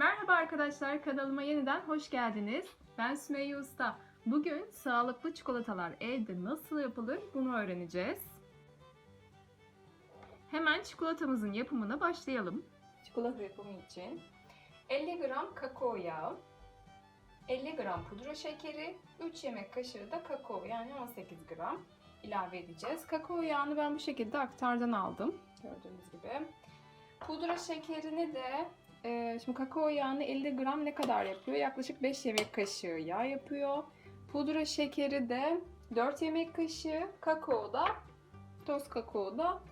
Merhaba arkadaşlar, kanalıma yeniden hoş geldiniz. Ben Sümeyye Usta. Bugün sağlıklı çikolatalar evde nasıl yapılır bunu öğreneceğiz. Hemen çikolatamızın yapımına başlayalım. Çikolata yapımı için 50 gram kakao yağı, 50 gram pudra şekeri, 3 yemek kaşığı da kakao yani 18 gram ilave edeceğiz. Kakao yağını ben bu şekilde aktardan aldım. Gördüğünüz gibi. Pudra şekerini de ee, şimdi kakao yağını 50 gram ne kadar yapıyor? Yaklaşık 5 yemek kaşığı yağ yapıyor. Pudra şekeri de 4 yemek kaşığı, kakao da toz kakao da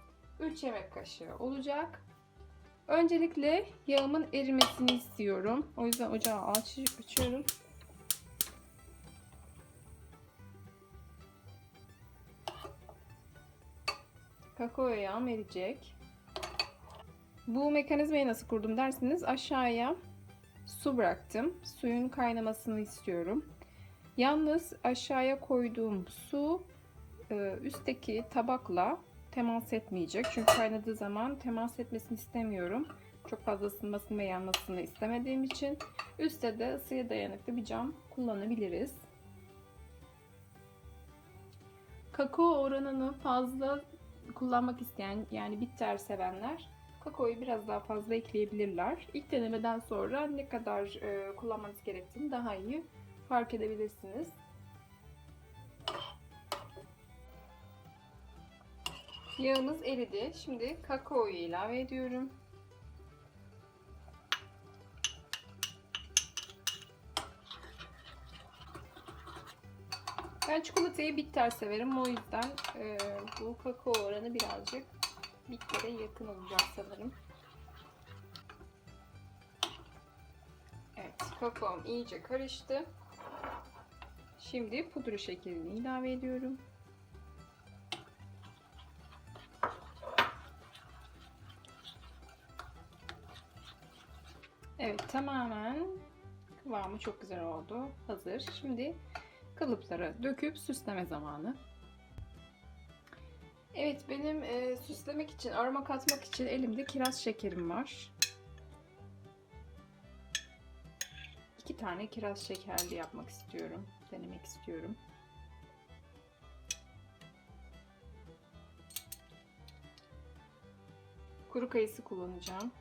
3 yemek kaşığı olacak. Öncelikle yağımın erimesini istiyorum. O yüzden ocağı aç, açıyorum. Kakao yağım eriyecek. Bu mekanizmayı nasıl kurdum derseniz aşağıya su bıraktım. Suyun kaynamasını istiyorum. Yalnız aşağıya koyduğum su e, üstteki tabakla temas etmeyecek. Çünkü kaynadığı zaman temas etmesini istemiyorum. Çok fazla ısınmasını ve yanmasını istemediğim için üstte de ısıya dayanıklı bir cam kullanabiliriz. Kakao oranını fazla kullanmak isteyen yani bitter sevenler kakaoyu biraz daha fazla ekleyebilirler. İlk denemeden sonra ne kadar e, kullanmanız gerektiğini daha iyi fark edebilirsiniz. Yağımız eridi. Şimdi kakaoyu ilave ediyorum. Ben çikolatayı bitter severim. O yüzden e, bu kakao oranı birazcık bittere yakın olacak sanırım. Evet, kakaom iyice karıştı. Şimdi pudra şekerini ilave ediyorum. Evet, tamamen kıvamı çok güzel oldu. Hazır. Şimdi kalıplara döküp süsleme zamanı. Evet benim e, süslemek için, aroma katmak için elimde kiraz şekerim var. İki tane kiraz şekerli yapmak istiyorum. Denemek istiyorum. Kuru kayısı kullanacağım.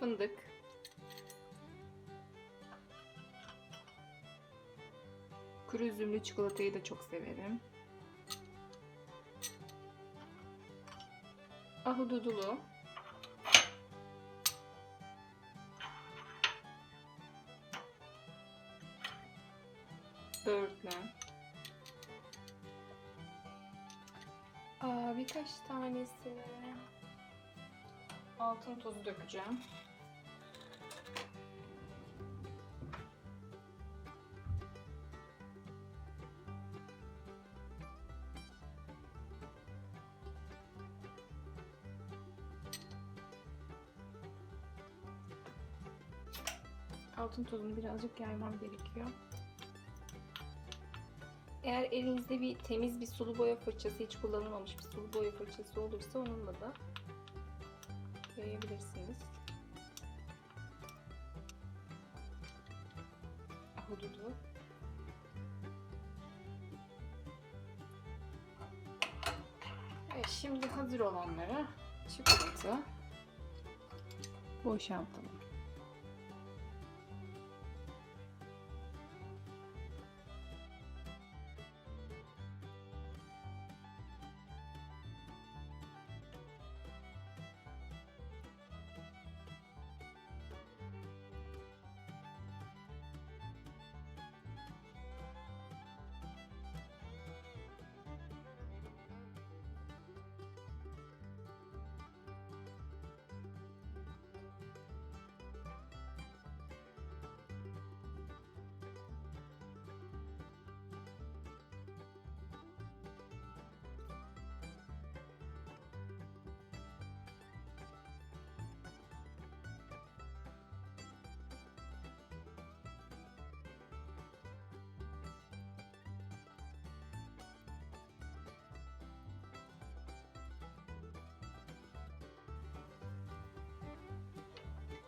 Fındık. Kuru üzümlü çikolatayı da çok severim. Ahududulu. Böğürtlen. Aa, birkaç tanesini altın tozu dökeceğim. Altın tozunu birazcık yaymam gerekiyor. Eğer elinizde bir temiz bir sulu boya fırçası hiç kullanılmamış bir sulu boya fırçası olursa onunla da yayabilirsiniz. Ahududu. Evet, şimdi hazır olanlara çikolata boşaltalım.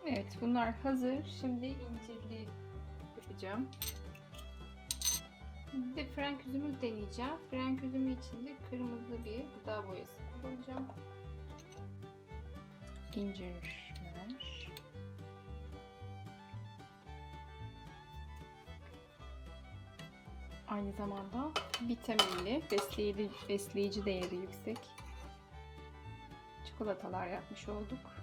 Evet bunlar hazır. Şimdi incirli yapacağım. Bir de frenk üzümü deneyeceğim. Frenk üzümü için de kırmızı bir gıda boyası kullanacağım. İncirler. Aynı zamanda vitaminli, besleyici, besleyici değeri yüksek çikolatalar yapmış olduk.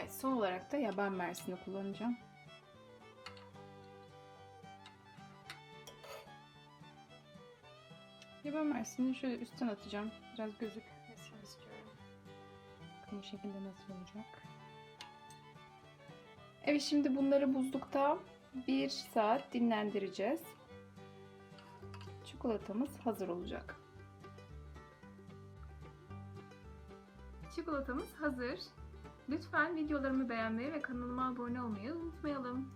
Evet, son olarak da yaban mersini kullanacağım. Yaban mersini şöyle üstten atacağım. Biraz gözükmesini istiyorum. Bakın bu şekilde nasıl olacak. Evet şimdi bunları buzlukta bir saat dinlendireceğiz. Çikolatamız hazır olacak. Çikolatamız hazır. Lütfen videolarımı beğenmeyi ve kanalıma abone olmayı unutmayalım.